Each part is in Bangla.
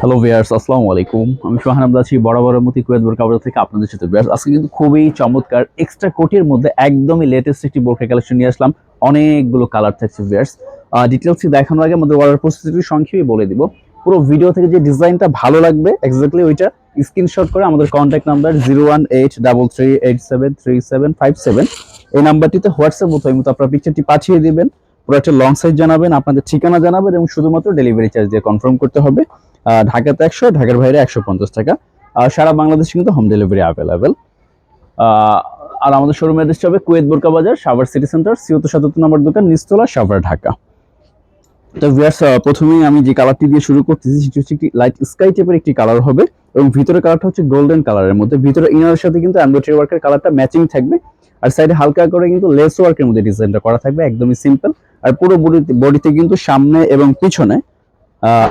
হ্যালো ভিয়ার্স আসসালামু আলাইকুম। আমি সোহান আব্দ আছি বরাবরের মতো কুয়েত বোরকা বাজার থেকে আপনাদের সাথে। ভিয়ার্স আজকে কিন্তু খুবই চমৎকার এক্সট্রা কোটির মধ্যে একদমই লেটেস্ট একটি বোরকা কালেকশন নিয়ে আসলাম। অনেকগুলো কালার থাকছে ভিয়ার্স ডিটেলসটি দেখানোর আগে আমাদের অর্ডার প্রসেসটি সংক্ষেপে বলে দিব। পুরো ভিডিও থেকে যে ডিজাইনটা ভালো লাগবে এক্স্যাক্টলি ওইটা স্ক্রিনশট করে আমাদের contact number zero one eight double three eight seven three seven five seven এই নাম্বারটিতে হোয়াটসঅ্যাপ মতো মতো আপনার পিকচারটি পাঠিয়ে দিবেন। পুরো একটা লং সাইজ জানাবেন, আপনাদের ঠিকানা জানাবেন এবং শুধুমাত্র ডেলিভারি চার্জ দিয়ে কনফার্ম করতে হবে। ঢাকাতে একশো, ঢাকার বাইরে একশো পঞ্চাশ টাকা। আর সারা বাংলাদেশে কিন্তু হোম ডেলিভারি অ্যাভেলেবেল আর আমাদের শোরুম অ্যাড্রেস হবে কুয়েত বোরকা বাজার, সাভার সিটি সেন্টার সিওতো সাতাত্তর নম্বর দোকান নিস্তলা সাভার ঢাকা। তো ভিয়ার্স প্রথমেই আমি যে কালারটি দিয়ে শুরু করতেছি, সেটি হচ্ছে একটি লাইট স্কাই টাইপের একটি কালার হবে। এবং ভিতরে কালারটা হচ্ছে গোল্ডেন কালারের মধ্যে। ভিতরে ইনারের সাথে কিন্তু এমব্রয়ডারি ওয়ার্কের কালারটা ম্যাচিং থাকবে। আর সাইডে হালকা করে কিন্তু লেস ওয়ার্কের মধ্যে ডিজাইনটা করা থাকবে, একদমই সিম্পল আর পুরো বডিতে বডিতে কিন্তু সামনে এবং পিছনে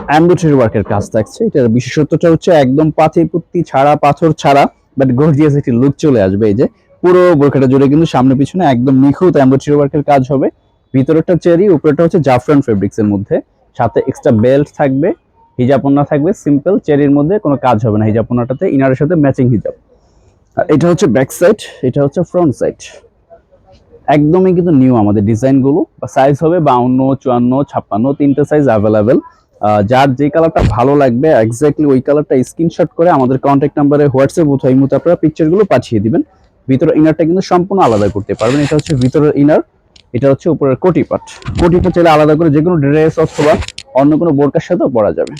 অ্যাম্বোটারি ওয়ার্কের কাজ থাকছে। এটার বিশেষত্বটা হচ্ছে একদম পাথি পুত্তি ছাড়া, পাথর ছাড়া বাট গর্জিয়াস একটি লুক চলে আসবে এই যে। পুরো বোরখাটা জুড়ে কিন্তু সামনে পিছনে একদম নিখুঁত অ্যাম্বোটারি ওয়ার্কের কাজ হবে। ভিতরেরটা চেরি উপরেটা হচ্ছে জাফরান ফেব্রিক্স এর মধ্যে। সাথে এক্সট্রা বেল্ট থাকবে হিজাপন্না থাকবে সিম্পল চেরির মধ্যে কোনো কাজ হবে না। হিজাপন্নাটাতে ইনারের সাথে ম্যাচিং হিজাব। আর এটা হচ্ছে ব্যাক সাইড এটা হচ্ছে ফ্রন্ট সাইড একদমই কিন্তু নিউ আমাদের ডিজাইনগুলো বা সাইজ হবে বাউন্ন, চুয়ান্ন, ছাপ্পান্ন, তিনটে সাইজ অ্যাভেলেবেল যার যে কালারটা ভালো লাগবে এক্স্যাক্টলি ওই কালারটা স্ক্রিনশট করে আমাদের কন্ট্যাক্ট নাম্বারে হোয়াটসঅ্যাপ অথবা এই মতো আপনারা পিকচারগুলো পাঠিয়ে দিবেন। ভিতরের ইনারটা কিন্তু সম্পূর্ণ আলাদা করতে পারবেন। এটা হচ্ছে ভিতরের ইনার এটা হচ্ছে উপরের কোটি পাট কোটি পাট চাইলে আলাদা করে যে কোনো ড্রেস অথবা অন্য কোনো বোরকার সাথেও পরা যাবে।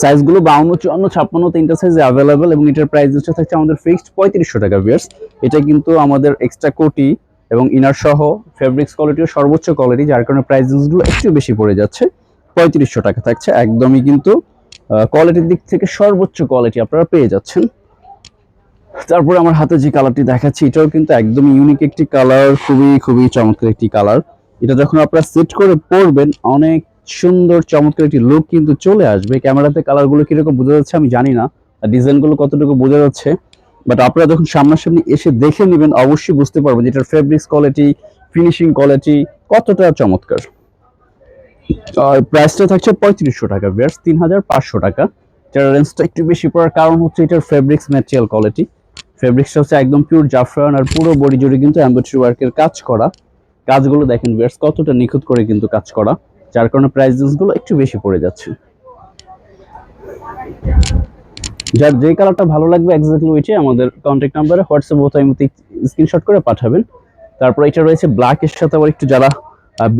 সাইজগুলো বাউন্ন, চুয়ান্ন, ছাপ্পান্ন, তিনটা সাইজ অ্যাভেলেবেল এবং এটার প্রাইস হচ্ছে থাকছে আমাদের ফিক্সড পঁয়ত্রিশশো টাকা বিয়ার্স এটা কিন্তু আমাদের এক্সট্রা কোটি এবং ইনার সহ ফেব্রিক্স কোয়ালিটিও সর্বোচ্চ কোয়ালিটি যার কারণে প্রাইসগুলো একটু বেশি পড়ে যাচ্ছে। পঁয়ত্রিশশো টাকা থাকছে। একদমই কিন্তু কোয়ালিটির দিক থেকে সর্বোচ্চ কোয়ালিটি আপনারা পেয়ে যাচ্ছেন। তারপরে আমার হাতে যে কালারটি দেখাচ্ছি, এটাও কিন্তু একদম ইউনিক একটি কালার খুবই খুবই চমৎকার একটি কালার এটা যখন আপনারা সেট করে পরবেন, অনেক সুন্দর, চমৎকার একটি লুক কিন্তু চলে আসবে। ক্যামেরাতে কালারগুলো কীরকম বোঝা যাচ্ছে আমি জানি না ডিজাইনগুলো কতটুকু বোঝা যাচ্ছে। বাট আপনারা যখন সামনাসামনি এসে দেখে নেবেন, অবশ্যই বুঝতে পারবেন যে এটার ফেব্রিক্স কোয়ালিটি ফিনিশিং কোয়ালিটি কতটা চমৎকার। আর প্রাইসটা থাকছে পঁয়ত্রিশশো টাকা বিয়ার্স তিন হাজার পাঁচশো টাকা। যার রেঞ্জটা একটু বেশি পড়ার কারণ হচ্ছে এটার ফেব্রিক্স ম্যাটেরিয়াল কোয়ালিটি ফেব্রিক্সটা হচ্ছে একদম পিওর জাফরান আর পুরো বডি জুড়ে কিন্তু এমব্রয়ডারি ওয়ার্কের কাজ করা। কাজগুলো দেখেন বিয়ার্স কতটা নিখুঁত করে কিন্তু কাজ করা, যার কারণে প্রাইসগুলো একটু বেশি পড়ে যাচ্ছে। যার যে কালারটা ভালো লাগবে এক্স্যাক্টলি ওইটাই আমাদের কন্ট্যাক্ট নাম্বারে হোয়াটসঅ্যাপ বোতাম স্ক্রিনশট করে পাঠাবেন। তারপর এটা রয়েছে ব্ল্যাকের সাথে আবার একটু যারা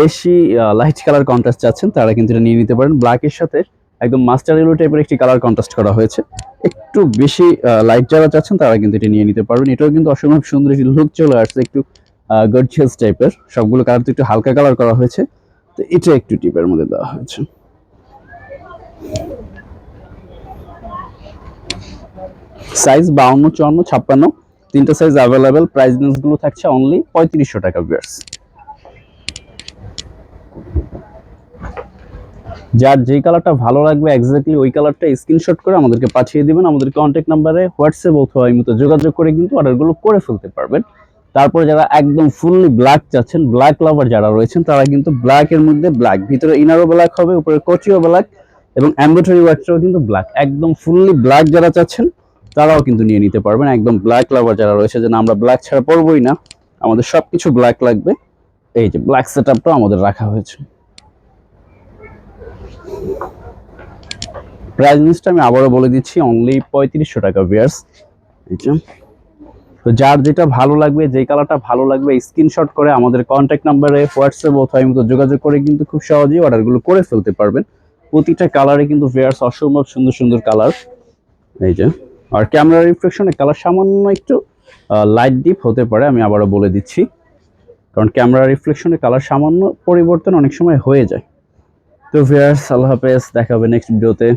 বেশি লাইট কালার কন্ট্রাস্ট চাচ্ছেন, তারা কিন্তু এটা নিয়ে নিতে পারেন। ব্ল্যাকের সাথে একদম মাস্টার ইয়েলো টাইপের একটি কালার কন্ট্রাস্ট করা হয়েছে। একটু বেশি লাইট যারা চাচ্ছেন, তারা কিন্তু এটা নিয়ে নিতে পারবেন। এটাও কিন্তু অসম্ভব সুন্দর একটি লুক চলে আসছে, একটু গর্জিয়াস টাইপের সবগুলো কালার তো একটু হালকা কালার করা হয়েছে। তো এটা একটু টিপের মধ্যে দেওয়া হয়েছে। সাইজ বাউন্ন, চুয়ান্ন, ছাপ্পান্ন। তিনটা সাইজ অ্যাভেলেবেল প্রাইসগুলো থাকছে অনলি পঁয়ত্রিশশো টাকা বিয়ার্স যার যেই কালারটা ভালো লাগবে এক্স্যাক্টলি ওই কালারটা স্ক্রিনশট করে আমাদেরকে পাঠিয়ে দিবেন। আমাদের কন্ট্যাক্ট নাম্বারে হোয়াটসঅ্যাপ অথবা এই মতো যোগাযোগ করে কিন্তু অর্ডারগুলো করে ফেলতে পারবেন। তারপরে যারা একদম ফুললি ব্ল্যাক চাচ্ছেন ব্ল্যাক লাভার যারা রয়েছেন, তারা কিন্তু ব্ল্যাক এর মধ্যে ব্ল্যাক ভিতরে ইনারও ব্ল্যাক হবে, উপরে কচিও ব্ল্যাক এবং এমব্রয়ডারি ওয়ার্কটাও কিন্তু ব্ল্যাক একদম ফুললি ব্ল্যাক যারা চাচ্ছেন, তারাও কিন্তু নিয়ে নিতে পারবেন। একদম ব্ল্যাক লাভার যারা রয়েছে যে না আমরা ব্ল্যাক ছাড়া পরবই না, আমাদের সবকিছু ব্ল্যাক লাগবে। এই যে ব্ল্যাক সেট আমাদের রাখা হয়েছে। প্রাইস লিস্টটা আমি আবারও বলে দিচ্ছি অনলি পঁয়ত্রিশশো টাকা ভিয়ার্স তো যার যেটা ভালো লাগবে, যে কালারটা ভালো লাগবে স্ক্রিনশট করে আমাদের কন্ট্যাক্ট নাম্বারে হোয়াটসঅ্যাপ অথবা মতো যোগাযোগ করে কিন্তু খুব সহজেই অর্ডারগুলো করে ফেলতে পারবেন। প্রতিটা কালারে কিন্তু ভিয়ার্স অসম্ভব সুন্দর সুন্দর কালার এই যে। আর ক্যামেরা রিফ্লেকশনের কালার সামান্য একটু লাইট ডিপ হতে পারে, আমি আবারও বলে দিচ্ছি। কারণ ক্যামেরা রিফ্লেকশনের কালার সামান্য পরিবর্তন অনেক সময় হয়ে যায়। তো ভিয়ার্স আল্লাহ হাফেজ দেখা হবে নেক্সট ভিডিওতে